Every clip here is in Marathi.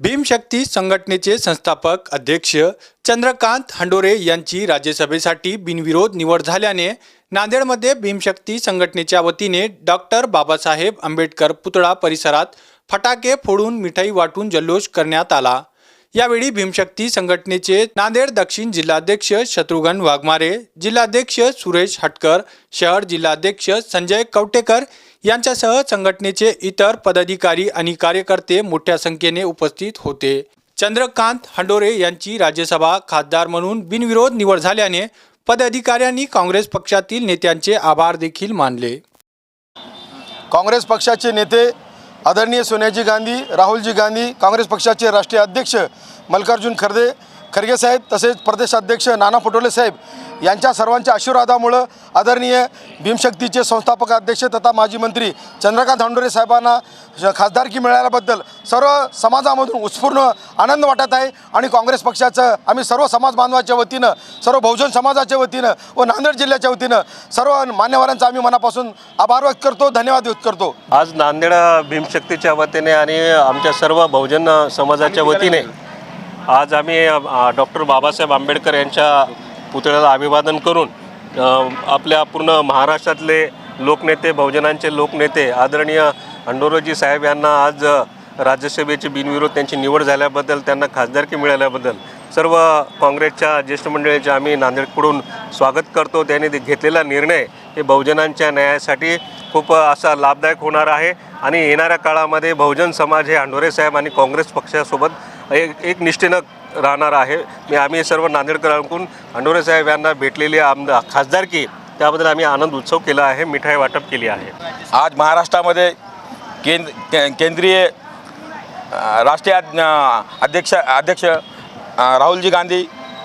भीमशक्ती संघटनेचे संस्थापक अध्यक्ष चंद्रकांत हंडोरे यांची राज्यसभेसाठी बिनविरोध निवड झाल्याने नांदेडमध्ये भीमशक्ती संघटनेच्या वतीने डॉक्टर बाबासाहेब आंबेडकर पुतळा परिसरात फटाके फोडून मिठाई वाटून जल्लोष करण्यात आला. यावेळी भीमशक्ती संघटनेचे नांदेड दक्षिण जिल्हाध्यक्ष शत्रुघ्न वाघमारे जिल्हाध्यक्ष सुरेश हटकर शहर जिल्हाध्यक्ष संजय कवटेकर यांच्यासह संघटनेचे इतर पदाधिकारी आणि कार्यकर्ते मोठ्या संख्येने उपस्थित होते. चंद्रकांत हंडोरे यांची राज्यसभा खासदार म्हणून बिनविरोध निवड झाल्याने पदाधिकाऱ्यांनी काँग्रेस पक्षातील नेत्यांचे आभार देखील मानले. काँग्रेस पक्षाचे नेते आदरणीय सोनियाजी गांधी राहुलजी गांधी काँग्रेस पक्षाचे राष्ट्रीय अध्यक्ष मल्लिकार्जुन खरदे खरगे साहेब तसेच प्रदेशाध्यक्ष नाना पटोले साहेब यांच्या सर्वांच्या आशीर्वादामुळं आदरणीय भीमशक्तीचे संस्थापक अध्यक्ष तथा माजी मंत्री चंद्रकांत धांडोरे साहेबांना खासदारकी मिळाल्याबद्दल सर्व समाजामधून उत्स्फूर्ण आनंद वाटत आहे आणि काँग्रेस पक्षाचं आम्ही सर्व समाज बांधवाच्या वतीनं सर्व बहुजन समाजाच्या वतीनं व नांदेड जिल्ह्याच्या वतीनं सर्व मान्यवरांचा आम्ही मनापासून आभार व्यक्त करतो धन्यवाद व्यक्त करतो. आज नांदेड भीमशक्तीच्या वतीने आणि आमच्या सर्व बहुजन समाजाच्या वतीने आज आम्ही डॉक्टर बाबासाहेब आंबेडकर यांच्या पुतळ्याला अभिवादन करून आपल्या पूर्ण महाराष्ट्रातले लोकनेते बहुजनांचे लोकनेते आदरणीय अंडोरोजी साहेब यांना आज राज्यसभेची बिनविरोध त्यांची निवड झाल्याबद्दल त्यांना खासदारकी मिळाल्याबद्दल सर्व काँग्रेसच्या ज्येष्ठ मंडळीचे आम्ही नांदेडकडून स्वागत करतो. त्यांनी ते घेतलेला निर्णय हे बहुजनांच्या न्यायासाठी खूप असा लाभदायक होणार आहे. आणि येणाऱ्या काळामध्ये बहुजन समाज हे अंडोरे साहेब आणि काँग्रेस पक्षासोबत एक एक निष्ठेनं राहणार आहे. मी आम्ही सर्व नांदेडकरांकडून अंडोरे साहेब यांना भेटलेली आमदार खासदारकी त्याबद्दल आम्ही आनंद उत्सव केला आहे मिठाई वाटप केली आहे. आज महाराष्ट्रामध्ये केंद्र के केंद्रीय राष्ट्रीय अध्यक्ष अध्यक्ष राहुलजी गांधी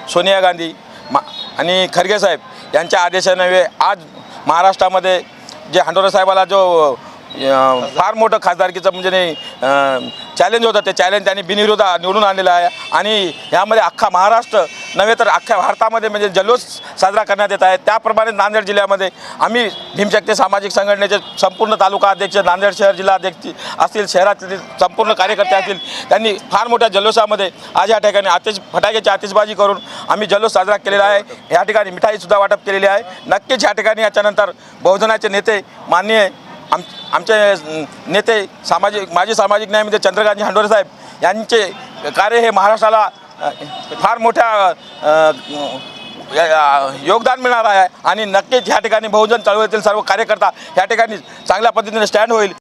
सोनिया गांधी मा आणि खरगे साहेब यांच्या आदेशाने आज महाराष्ट्रामध्ये जे हंडोरे साहेबाला जो फार मोठं खासदारकीचं म्हणजे नाही चॅलेंज होतं ते चॅलेंज त्यांनी बिनविरोध निवडून आणलेलं आहे. आणि यामध्ये अख्खा महाराष्ट्र नव्हे तर अख्ख्या भारतामध्ये म्हणजे जल्लोष साजरा करण्यात येत आहे. त्याप्रमाणे नांदेड जिल्ह्यामध्ये आम्ही भीमशक्ती सामाजिक संघटनेचे संपूर्ण तालुका अध्यक्ष नांदेड शहर जिल्हा अध्यक्ष असतील शहरातील संपूर्ण कार्यकर्ते असतील त्यांनी फार मोठ्या जल्लोषामध्ये आज या ठिकाणी आतिश फटाक्याची आतिषबाजी करून आम्ही जल्लोष साजरा केलेला आहे. या ठिकाणी मिठाईसुद्धा वाटप केलेली आहे. नक्कीच या ठिकाणी याच्यानंतर बहुजनाचे नेते माननीय आम आमचे नेते सामाजिक माजी सामाजिक न्यायमंत्री चंद्रकांत हांडोरे साहेब यांचे कार्य हे महाराष्ट्राला फार मोठ्या योगदान मिळणार आहे. आणि नक्कीच ह्या ठिकाणी बहुजन चळवळीतील सर्व कार्यकर्ता ह्या ठिकाणी चांगल्या पद्धतीने स्टँड होईल.